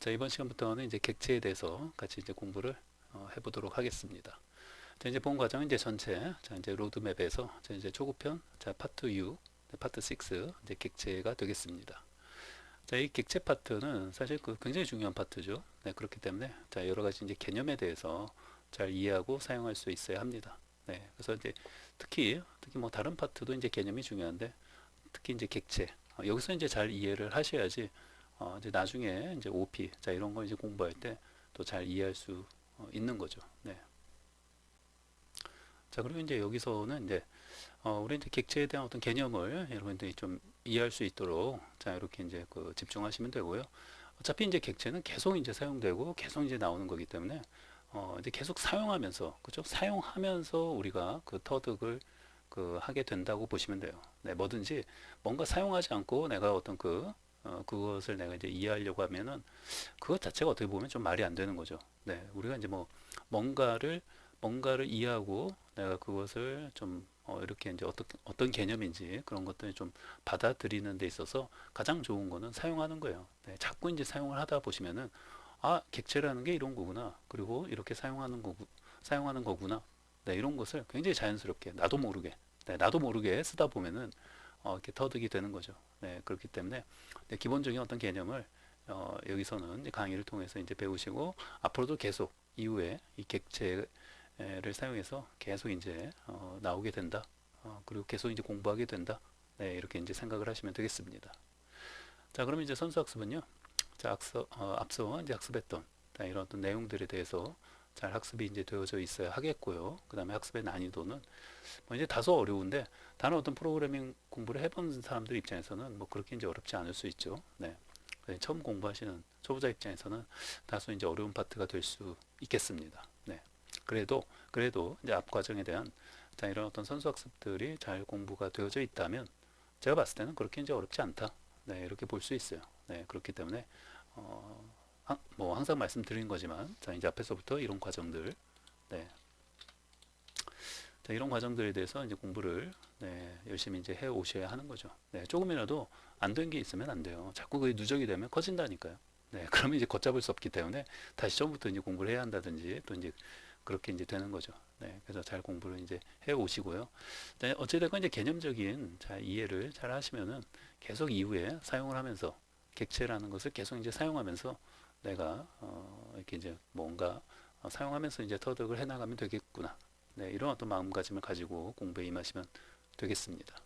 자, 이번 시간부터는 이제 객체에 대해서 같이 이제 공부를 어, 해보도록 하겠습니다. 자, 이제 본 과정은 이제 전체, 자, 이제 로드맵에서 자, 이제 초급편, 자, 파트 6, 네, 파트 6, 이제 객체가 되겠습니다. 자, 이 객체 파트는 사실 그 굉장히 중요한 파트죠. 네, 그렇기 때문에 자, 여러 가지 이제 개념에 대해서 잘 이해하고 사용할 수 있어야 합니다. 네, 그래서 이제 특히 특히 뭐 다른 파트도 이제 개념이 중요한데 특히 이제 객체 어, 여기서 이제 잘 이해를 하셔야지 어, 이제 나중에 이제 OP 자 이런 거 이제 공부할 때 또 잘 이해할 수 어, 있는 거죠. 네. 자 그리고 이제 여기서는 이제 어, 우리 이제 객체에 대한 어떤 개념을 여러분들이 좀 이해할 수 있도록 자 이렇게 이제 그 집중하시면 되고요. 어차피 이제 객체는 계속 이제 사용되고 계속 이제 나오는 거기 때문에 어, 이제 계속 사용하면서 그죠? 사용하면서 우리가 그 터득을 그 하게 된다고 보시면 돼요. 네, 뭐든지 뭔가 사용하지 않고 내가 어떤 그 어, 그것을 내가 이제 이해하려고 하면은 그것 자체가 어떻게 보면 좀 말이 안 되는 거죠. 네, 우리가 이제 뭐 뭔가를 뭔가를 이해하고 내가 그것을 좀 어, 이렇게 이제 어떤 어떤 개념인지 그런 것들을 좀 받아들이는 데 있어서 가장 좋은 거는 사용하는 거예요. 네, 자꾸 이제 사용을 하다 보시면은 아 객체라는 게 이런 거구나. 그리고 이렇게 사용하는 거구 사용하는 거구나. 네, 이런 것을 굉장히 자연스럽게 나도 모르게 네, 나도 모르게 쓰다 보면은 어, 이렇게 터득이 되는 거죠. 네, 그렇기 때문에 네, 기본적인 어떤 개념을 어, 여기서는 강의를 통해서 이제 배우시고 앞으로도 계속 이후에 이 객체를 사용해서 계속 이제 어, 나오게 된다. 어, 그리고 계속 이제 공부하게 된다. 네, 이렇게 이제 생각을 하시면 되겠습니다. 자, 그럼 이제 선수 학습은요. 자, 앞서, 어, 앞서 이제 학습했던 자, 이런 어떤 내용들에 대해서 잘 학습이 이제 되어져 있어야 하겠고요. 그 다음에 학습의 난이도는 뭐 이제 다소 어려운데 다른 어떤 프로그래밍 공부를 해본 사람들 입장에서는 뭐 그렇게 이제 어렵지 않을 수 있죠. 네. 처음 공부하시는 초보자 입장에서는 다소 이제 어려운 파트가 될 수 있겠습니다. 네. 그래도 그래도 이제 앞 과정에 대한 자 이런 어떤 선수 학습들이 잘 공부가 되어져 있다면 제가 봤을 때는 그렇게 이제 어렵지 않다. 네, 이렇게 볼 수 있어요. 네, 그렇기 때문에 어, 하, 뭐 항상 말씀드린 거지만 자 이제 앞에서부터 이런 과정들 네. 자, 이런 과정들에 대해서 이제 공부를 네, 열심히 이제 해 오셔야 하는 거죠. 네, 조금이라도 안 된 게 있으면 안 돼요. 자꾸 그게 누적이 되면 커진다니까요. 네, 그러면 이제 걷잡을 수 없기 때문에 다시 처음부터 이제 공부를 해야 한다든지 또 이제 그렇게 이제 되는 거죠. 네, 그래서 잘 공부를 이제 해 오시고요. 네, 어찌됐건 이제 개념적인 자, 이해를 잘 하시면은 계속 이후에 사용을 하면서 객체라는 것을 계속 이제 사용하면서 내가 어, 이렇게 이제 뭔가 어, 사용하면서 이제 터득을 해 나가면 되겠구나. 네, 이런 어떤 마음가짐을 가지고 공부에 임하시면 되겠습니다.